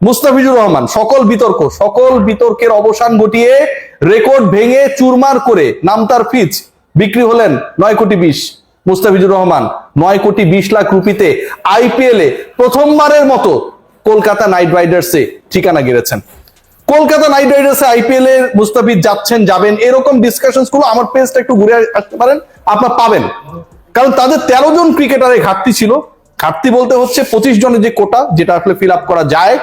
মুস্তাফিজুর রহমান, সকল বিতর্ক, সকল বিতর্কের অবসান ঘটিয়ে রেকর্ড ভেঙে চুরমার করে নামতার ফিজ, বিক্রি হলেন নয় কোটি বিশ। মুস্তাফিজুর রহমান, নয় কোটি বিশ লাখ রুপিতে আইপিএল এ প্রথমবারের মতো কলকাতা নাইট রাইডার্সে ঠিকানা গেড়েছেন। কলকাতা নাইট রাইডার্সে আইপিএল এর মুস্তাফিজ যাচ্ছেন, যাবেন, এরকম ডিসকাশনগুলো আমার পেজটা একটু ঘুরে আসতে পারেন, আপনার পাবেন। কারণ তাদের তেরো জন ক্রিকেটারের ঘাটতি ছিল। ঘাটতি বলতে হচ্ছে পঁচিশ জনের যে কোটা যেটা আসলে ফিল আপ করা যায়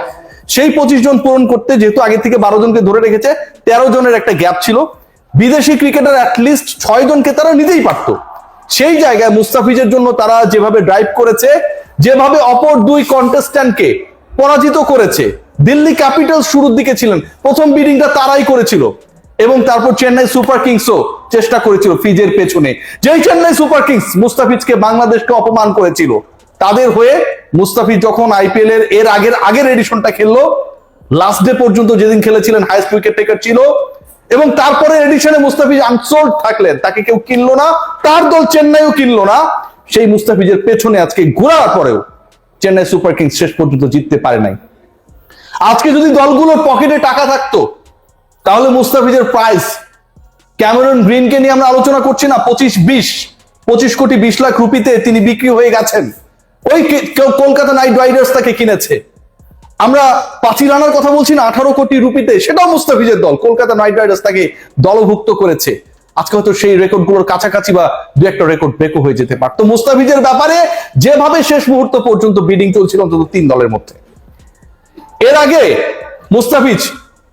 সেই পঁচিশ জন পূরণ করতে যেহেতু আগে থেকে বারো জনকে ধরে রেখেছে, তেরো জনের একটা গ্যাপ ছিল। বিদেশি ক্রিকেটার অ্যাটলিস্ট ছয় জনকে তারা নিতেই পারতো। সেই জায়গায় মুস্তাফিজের জন্য তারা যেভাবে ড্রাইভ করেছে, যেভাবে অপর দুই কন্টেস্ট্যান্টকে পরাজিত করেছে, দিল্লি ক্যাপিটাল শুরুর দিকে ছিলেন, প্রথম বিডিংটা তারাই করেছিল। এবং তারপর চেন্নাই সুপার কিংসও চেষ্টা করেছিল ফিজের পেছনে। যেই চেন্নাই সুপার কিংস মুস্তাফিজকে বাংলাদেশকে অপমান করেছিল, তাদের হয়ে মুস্তাফিজ যখন আইপিএল এর এর আগের আগের এডিশনটা খেললো লাস্ট ডে পর্যন্ত যেদিন খেলেছিলেন হাইস্ট উইকেট টেকার ছিল, এবং তারপরে এডিশনে মুস্তাফিজ আনসোল্ড থাকলেন, তাকে কেউ কিনলো না, তার দল চেন্নাইও কিনলো না, সেই মুস্তাফিজের পেছনে আজকে ঘোরার পরেও চেন্নাই সুপার কিংস শেষ পর্যন্ত জিততে পারে নাই। আজকে যদি দলগুলোর পকেটে টাকা থাকতো, তাহলে মুস্তাফিজের প্রাইস ক্যামেরন গ্রিনকে নিয়ে আমরা আলোচনা করছি না, পঁচিশ বিশ, পঁচিশ কোটি বিশ লাখ রুপিতে তিনি বিক্রি হয়ে গেছেন। ওই কেউ কলকাতা নাইট রাইডার্স তাকে কিনেছে। আমরা পাঁচি রানার কথা বলছি না, আঠারো কোটি রুপিতে, সেটাও মুস্তাফিজের দল। কলকাতা নাইট রাইডার্স তাকে দলভুক্ত করেছে। আজকে হয়তো সেই রেকর্ডগুলোর কাছাকাছি বা দু একটা রেকর্ড ব্রেকও হয়ে যেতে পারতো। মুস্তাফিজের ব্যাপারে যেভাবে শেষ মুহূর্ত পর্যন্ত বিডিং চলছিল অন্তত তিন দলের মধ্যে। এর আগে মুস্তাফিজ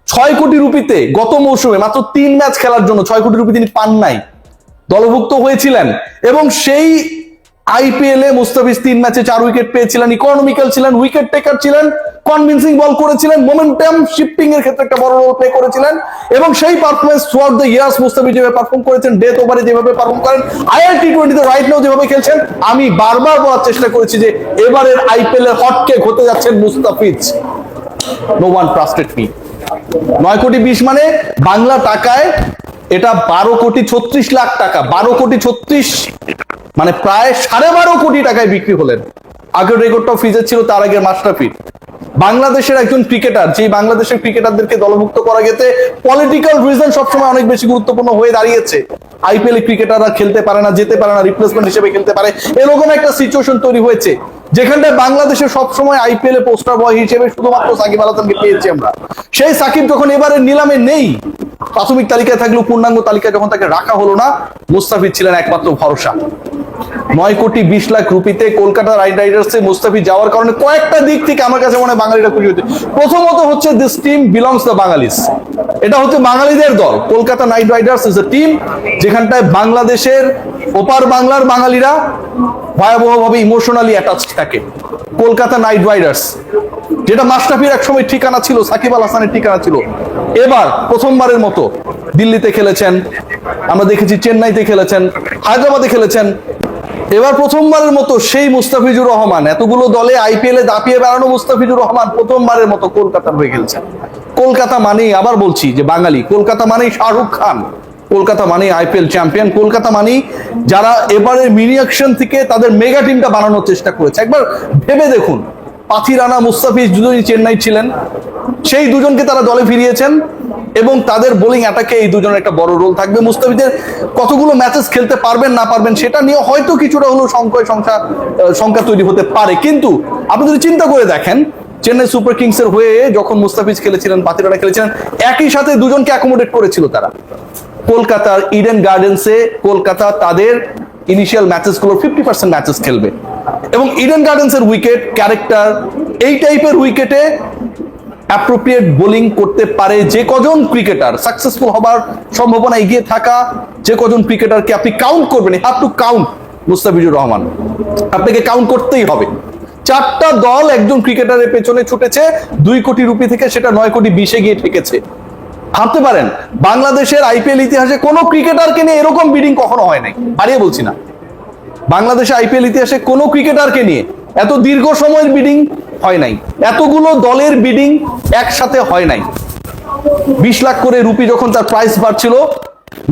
ছয় কোটি রুপিতে গত মৌসুমে মাত্র তিন ম্যাচ খেলার জন্য ছয় কোটি রুপি তিনি পান নাই। দলভুক্ত হয়েছিলেন এবং সেই আইপিএল মুস্তাফিজ তিন ম্যাচে চার উইকেট পেয়েছিলেন ইকোনমিক্যাল ছিলেন উইকেট টেকার ছিলেন কনভিন্সিং বল করেছিলেন মোমেন্টাম শিফটিং এর ক্ষেত্রে একটা বড় রোল প্লে করেছিলেন এবং সেই performance throughout the years Mustafiz যেভাবে পারফর্ম করেছেন ডেথ ওভারে যেভাবে পারফর্ম করেন আইআর টি টোয়েন্টিতে রাইট নাও যেভাবে খেলছেন, আমি বারবার বলার চেষ্টা করেছি যে এবারের আইপিএল এর হটকেক হতে যাচ্ছেন Mustafiz. No one trusted me নয় কোটি বিশ মানে বাংলা টাকায় এটা বারো কোটি ছত্রিশ লাখ টাকা, বারো কোটি ছত্রিশ মানে প্রায় সাড়ে বারো কোটি টাকায় বিক্রি হলেন। আগের রেকর্ডটাও ফিজের ছিল, তার আগের মাস্টার ফিট বাংলাদেশের একজন ক্রিকেটার যে বাংলাদেশের ক্রিকেটারদেরকে দলভুক্ত করা গেছে পলিটিক্যাল রিজন সবসময় অনেক বেশি গুরুত্বপূর্ণ হয়ে দাঁড়িয়েছে। আইপিএল ক্রিকেটাররা খেলতে পারে না, যেতে পারে না রিপ্লেসমেন্ট হিসেবে খেলতে পারে। এরকম একটা সিচুয়েশন তৈরি হয়েছে, যেখানটায় বাংলাদেশে সবসময় আইপিএল এ পোস্টার বয় হিসেবে শুধুমাত্র সাকিব আল পেয়েছি আমরা। সেই সাকিব যখন এবারে নিলামে নেই প্রাথমিক তালিকায় থাকলেও পূর্ণাঙ্গ তালিকায় যখন তাকে রাখা হলো না, মুস্তাফিজ ছিলেন একমাত্র ভরসা। নয় কোটি বিশ লাখ রুপিতে কলকাতা রাইড রাইডার্সে মুস্তাফিজ যাওয়ার কারণে কয়েকটা দিক থেকে আমার কাছে মনে বাঙালিরা খুশি হচ্ছে। প্রথমত হচ্ছে this team belongs the Bengalis এটা হচ্ছে বাঙালিদের দল। Kolkata Knight Riders is a team যেখানটায় বাংলাদেশের ওপার বাংলার বাঙালিরা ভয়াবহভাবে ইমোশনালি অ্যাটাচ থাকে। কলকাতা নাইট রাইডার্স যেটা মাস্টাফির এক সময় ঠিকানা ছিল, সাকিব আল হাসানের ঠিকানা ছিল। এবার প্রথমবারের মতো দিল্লিতে খেলেছেন, আমরা দেখেছি চেন্নাইতে খেলেছেন, হায়দ্রাবাদে খেলেছেন। এবার প্রথমবারের মতো সেই মুস্তাফিজুর রহমান, এতগুলো দলে আইপিএল এ দাপিয়ে বেড়ানো মুস্তাফিজুর রহমান প্রথমবারের মতো কলকাতার হয়ে খেলছেন। কলকাতা মানেই, আবার বলছি যে বাঙালি, কলকাতা মানেই শাহরুখ খান, কলকাতা মানেই আইপিএল চ্যাম্পিয়ন, কলকাতা মানেই যারা এবারের মিনি অ্যাকশন থেকে তাদের মেগা টিমটা বানানোর চেষ্টা করেছে। একবার ভেবে দেখুন পাথি রানা মুস্তাফিজ দুজনই চেন্নাই ছিলেন। সেই দুজনকে তারা দলে ফিরিয়েছেন এবং তাদের বোলিং অ্যাটাকে এই দুজনের একটা বড় রোল থাকবে। মুস্তাফিজের কতগুলো ম্যাচেস খেলতে পারবেন না পারবেন সেটা নিয়ে হয়তো কিছুটা হলেও সংখ্যায় সংখ্যা সংখ্যা তৈরি হতে পারে। কিন্তু আপনি যদি চিন্তা করে দেখেন, চেন্নাই সুপার কিংস এর হয়ে যখন মুস্তাফিজ খেলেছিলেন পাতিরানা খেলেছিলেন, একই সাথে দুজনকে অ্যাকোমোডেট করেছিল তারা। কলকাতার ইডেন গার্ডেন্সে কলকাতা তাদের ইনিশিয়াল ম্যাচেসগুলো ফিফটি পার্সেন্ট ম্যাচেস খেলবে। এবং ইডেন গার্ডেন্স এর উইকেট ক্যারেক্টার এই টাইপের উইকেটে অ্যাপ্রোপ্রিয়েট বোলিং করতে পারে যে কজন ক্রিকেটার সাকসেসফুল হবার সম্ভাবনা এগিয়ে থাকা যে কজন ক্রিকেটারকে আপনি কাউন্ট করবেন have to count Mustafizur Rahman. আপনাকে কাউন্ট করতেই হবে। চারটা দল একজন ক্রিকেটারের পেছনে ছুটেছে, দুই কোটি রুপি থেকে সেটা নয় কোটি বিশে গিয়ে ঠেকেছে। ভাবতে পারেন, বাংলাদেশের আইপিএল ইতিহাসে কোনো ক্রিকেটারকে নিয়ে এরকম বিডিং কখনো হয় নাই। বাড়িয়ে বলছি না। বাংলাদেশে আইপিএল ইতিহাসে কোনো ক্রিকেটারকে নিয়ে এত দীর্ঘ সময়ের বিডিং হয় নাই। এতগুলো দলের বিডিং একসাথে হয় নাই। বিশ লাখ করে রুপি যখন তার প্রাইস বাড়ছিল,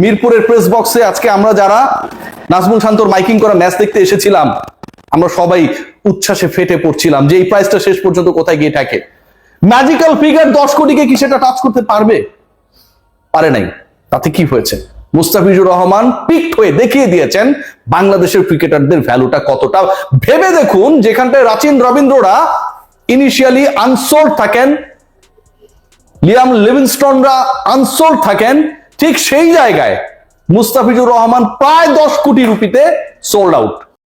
মিরপুরের প্রেস বক্সে আজকে আমরা যারা নাজমুল শান্তর মাইকিং করা ম্যাচ দেখতে এসেছিলাম, আমরা সবাই উচ্ছ্বাসে ফেটে পড়ছিলাম যে এই প্রাইসটা শেষ পর্যন্ত কোথায় গিয়ে থাকে ম্যাজিক্যাল ফিগার দশ কোটিকে কি সেটা টাচ করতে পারবে? পারে নাই। তাতে কি হয়েছে? মুস্তাফিজুর রহমান পিকড হয়ে দেখিয়ে দিয়েছেন বাংলাদেশের ক্রিকেটারদের ভ্যালুটা কতটা। ভেবে দেখুন, যেখানটায় রাচিন রবীন্দ্ররা ইনিশিয়ালি আনসোল্ড থাকেন, লিয়াম লিভিংস্টনরা আনসোল্ড থাকেন, ঠিক সেই জায়গায় মুস্তাফিজুর রহমান প্রায় দশ কোটি রুপিতে সোল্ড আউট